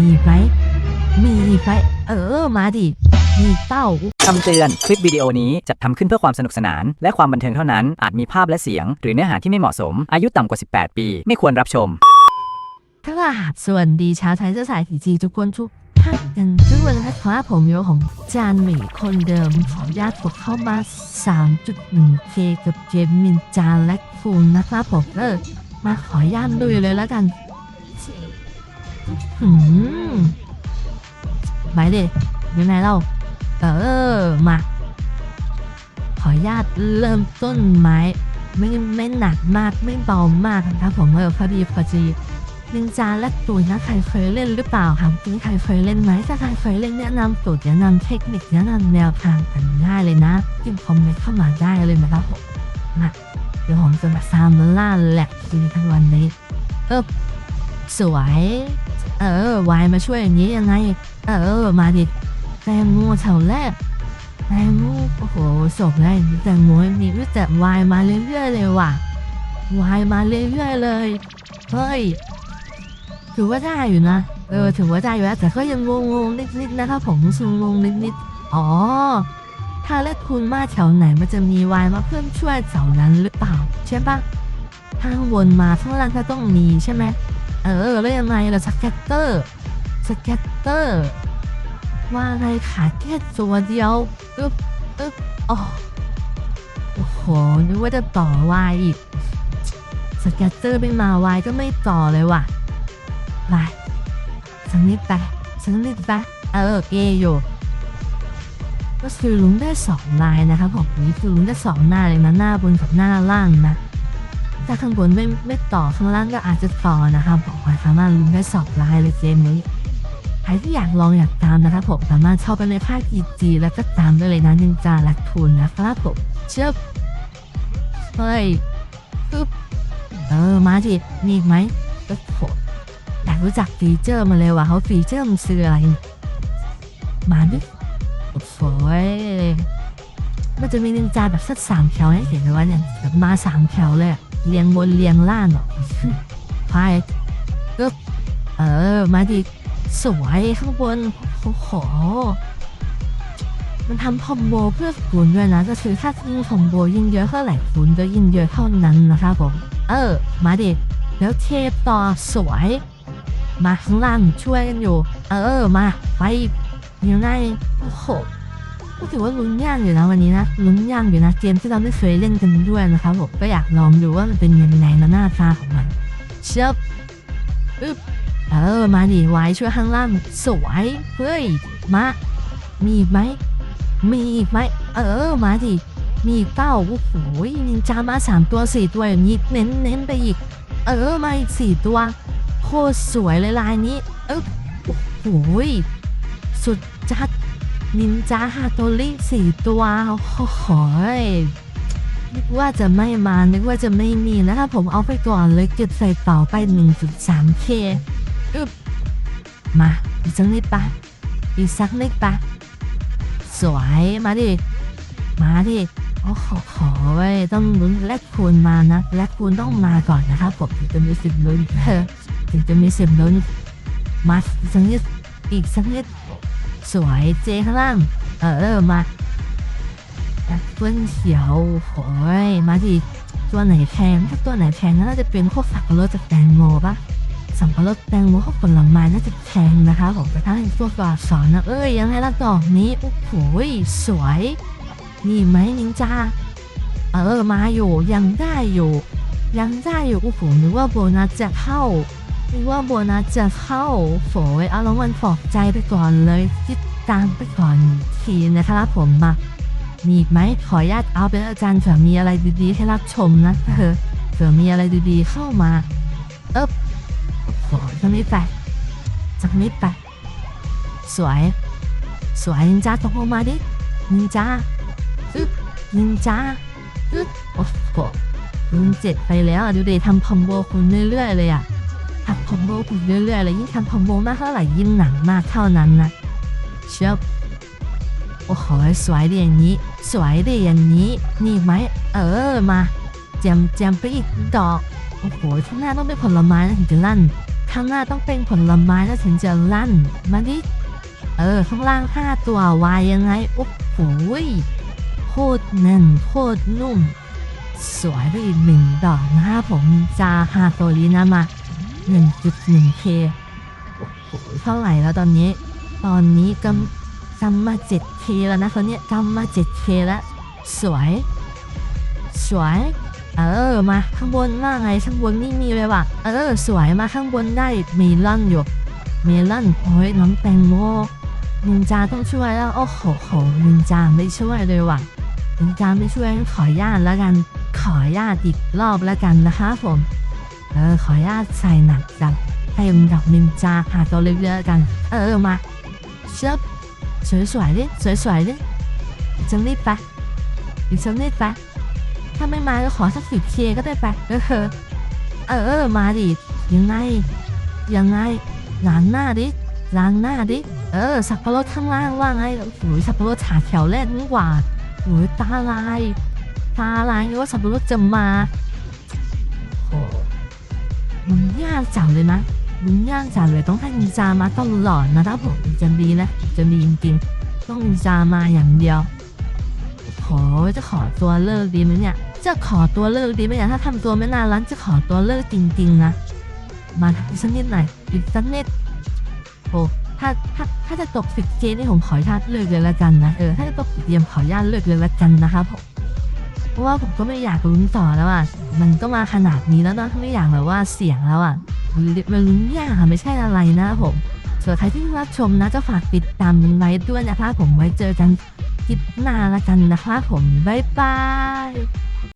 มีไหม มีไหม เออ มาดิ มีเต้า คำเตือน คลิปวิดีโอนี้จัดทำขึ้นเพื่อความสนุกสนาน และความบันเทิงเท่านั้น อาจมีภาพและเสียง หรือเนื้อหาที่ไม่เหมาะสม อายุต่ำกว่า 18 ปี ไม่ควรรับชม ถ้าว่าสวัสดีชาวไทยเสื้อสายสีจีทุกคนทุกท่านกันซึ่งวันนี้ครับผมโยของจานหมี่คนเดิมขออนุญาตกดเข้ามา 3.1 k กับเจมมินจานและฟูนนะครับผมเออมาขออนุญาตดูเลยแล้วกัน หืมไปดิยังไงเล่า เออ มา ขออนุญาตเริ่มต้นไม้ ไม่ไม่หนักมากไม่เบามากนะครับผมเออพอดีพอดีนินจาและตูนนะใครเคยเล่นหรือเปล่าครับนี่ใครเคยเล่นไหมถ้าใครเคยเล่นแนะนำสูตรแนะนำเทคนิคแนะนำแนวทางกันได้เลยนะพิมคอมเมนต์เข้ามาได้เลยนะครับผมมาเดี๋ยวผมจะมาซามล่าแหลกจริงทั้งวันนี้เออสวย เออวายมาช่วยอย่างนี้ยังไง เออ มาดิแตงโมแถวแรกแตงโมโอ้โหจบแล้วแตงโมมีรู้แต่วายมาเรื่อยๆเลยว่ะวายมาเรื่อยๆเลยเฮ้ยถือว่าได้อยู่นะเออถือว่าได้อยู่แล้วแต่ก็ยังงงๆนิดๆนะครับผมงงงนิดๆอ๋อถ้าเล่นคุณมาแถวไหนมันจะมีวายมาเพิ่มช่วยแถวนั้นหรือเปล่า ใช่ปะทางวนมาข้างล่างก็ต้องมีใช่ไหม เออแล้วยังไงล่ะสแกตเตอร์สแกตเตอร์ว่าอะไรขาแค่ตัวเดียวอึ๊บอึ๊บอ๋อโอ้โหนึกว่าจะต่อวายอีกสแกตเตอร์ไม่มาวายก็ไม่ต่อเลยว่ะไปสักนิดไปสักนิดไปเออเกอยู่ก็คือลุงได้สองลายนะครับผมนี่คือลุงได้สองหน้าเลยนะหน้าบนกับหน้าล่างนะ ถ้าข้างบนไม่ไม่ต่อข้างล่างก็อาจจะต่อนะครับผมสามารถลุ้นได้สองลายเลยเกมนี้ใครที่อยากลองอยากตามนะครับผมสามารถเข้าไปในภาค EG แล้วก็ตามได้เลยนะนินจาลักทุนนะครับผมเชื่อเฮ้ยปึ๊บเออมาดิมีอีกไหมก็โหอยากรู้จักฟีเจอร์มาเลยว่าเขาฟีเจอร์มันคืออะไรมาดิโอ้โหยมันจะมีนินจาแบบสักสามแถวให้เห็นเลยว่าเนี่ยแบบมาสามแถวเลยอะ เรียงบนเรียงล่างอะไปปึ๊บเออ มาดิสวยข้างบนโอ้โหมันทำคอมโบเพื่อคูณด้วยนะ ก็คือถ้ายิ่งคอมโบยิ่งเยอะเท่าไหร่คูณก็ยิ่งเยอะเท่านั้นนะครับผม เออ มาดิแล้วเทปต่อสวย มาข้างล่างช่วยกันอยู่ เออ มาไปยังไงโอ้โห ก็ถือว่าลุ้นยากอยู่นะวันนี้นะลุ้นยากอยู่นะเกมที่เราไม่เคยเล่นกันด้วยนะครับผมก็อยากลองดูว่ามันเป็นยังไงนะหน้าตาของมันเชิบอึ๊บเออมาดิไว้ช่วยข้างล่างสวยเฮ้ยมามีอีกไหมมีอีกไหมเออมาดิมีอีกเป้าโอ้โหนินจามาสามตัวสี่ตัวอย่างนี้เน้นเน้นไปอีก เออมาอีกสี่ตัวโคตรสวยเลยลายนี้เออโอ้โหสุดจัด นินจาฮาโตริสี่ตัวโอ้โหนึกว่าจะไม่มา นึกว่าจะไม่มีนะครับผมเอาไปก่อนเลยเก็บใส่เป๋าไป 1.3K อึบมาอีกสักนิดปะอีกสักนิดปะสวยมาดิ มาดิโอ้ขอขอไว้ต้องลุ้นแลกคูณมานะแลกคูณต้องมาก่อนนะครับผมถึงจะมีสิบลุ้นเออถึงจะมีสิบลุ้นมาสักนิดอีกสักนิด สวยเจข้างล่าง เออมาแอปเปิ้ลเขียวโอ้ยมาดิตัวไหนแพงถ้าตัวไหนแพงน่าจะเป็นพวกสับปะรดจากแตงโมปะสัมภาระแตงโมข้าวผลไม้น่าจะแพงนะคะผมไปทั้งตัวกวาดสอนนะเอ้ยยังไงละดอกนี้โอ้โหสวย นี่ไหมนินจาเออมาอยู่ยังได้อยู่ ยังได้อยู่โอ้โหนึกว่าโบนัสจะเข้า นึกว่าโบนัสจะเข้าโฝยเอารางวัลปลอบใจไปก่อนเลยติดตามไปก่อนทีนะครับผมมามีอีกไหมขออนุญาตเอาเป็นอาจารย์เผื่อมีอะไรดีๆให้รับชมนะเออเผื่อมีอะไรดีๆเข้ามาเอ๊บโอ้โหสักนิดไปสักนิดไปสวย สวยนินจาตกลงมาดินินจาอึ๊บนินจาอึ๊บโอ้โหลุงเจ็ดไปแล้วอะดูดิทำคอมโบคุณเรื่อยๆเลยอะ ทำคอมโบคุณเรื่อยๆเลยยิ่งทำคอมโบมากเท่าไหร่ยิ่งหนังมากเท่านั้นนะเชียบโอ้โหสวยดีอย่างนี้ สวยดีอย่างนี้ นี่ไหม เออมาแจมแจมไปอีกดอก โอ้โหข้างหน้าต้องเป็นผลไม้นะถึงจะลั่น ข้างหน้าต้องเป็นผลไม้แล้วถึงจะลั่น มาดิ เออ ข้างล่างห้าตัววายยังไง โอ้โหโคตรแน่นโคตรนุ่ม สวยไปอีกหนึ่งดอกนะครับผมจาฮาโตรินามา 1.1K โอ้โหเท่าไหร่แล้วตอนนี้ ตอนนี้กำกำมา 7K แล้วนะเขาเนี่ยกำมา 7K แล้ว สวย สวย เออ มาข้างบนว่าไงข้างบนนี่มีเลยว่ะ เออ สวยมาข้างบนได้เมลอนอยู่เมลอนโอ้ยน้องแตงโมนินจาต้องช่วยแล้ว โอ้โหโหนินจาไม่ช่วยเลยว่ะนินจาไม่ช่วยขออนุญาตแล้วกัน ขออนุญาตอีกรอบแล้วกันนะคะผม เออ ขออนุญาตใส่หนักจัดเต็มดอกนินจาหาตัวเล็กๆกัน เออมาเชิบสวยๆดิสวยๆดิอีกสักนิดไปอีกสักนิดไปถ้าไม่มาก็ขอสักสิบเคก็ได้ไปเออเออเออมาดิยังไงยังไงล้างหน้าดิล้างหน้าดิเออสับปะรดข้างล่างว่าไงโอ้โหสับปะรดขาแถวแรกนี่หว่าโอ้ยตาลายตาลายนึกว่าสับปะรดจะมาโอ้ มันยากจังเลยนะมันยากจังเลยต้องให้นิจามาตลอดนะครับผมจะดีนะจะดีจริงๆต้องนิจามาอย่างเดียวโอ้จะขอตัวเลิกดีไหมเนี่ย จะขอตัวเลิกดีไหมเนี่ยถ้าทำตัวไม่น่ารักจะขอตัวเลิกจริง ๆ นะ มาอีกสักนิดหน่อยอีกสักนิดโอ้ถ้าถ้าถ้าจะตกสิบเจนี่ผมขอญาตเลิกเลยละกันนะเออถ้าจะตกสิบเยมขอญาตเลิกเลยละกันนะครับผม เพราะว่าผมก็ไม่อยากลุ้นต่อแล้วอะ มันก็มาขนาดนี้แล้วเนอะไม่อยากแบบว่าเสียงแล้วอะมันลุ้นยากอะไม่ใช่อะไรนะผมส่วนใครที่รับชมนะก็ฝากติดตามไว้ด้วยนะครับผมไว้เจอกันคลิปหน้าละกันนะครับผมบ๊ายบาย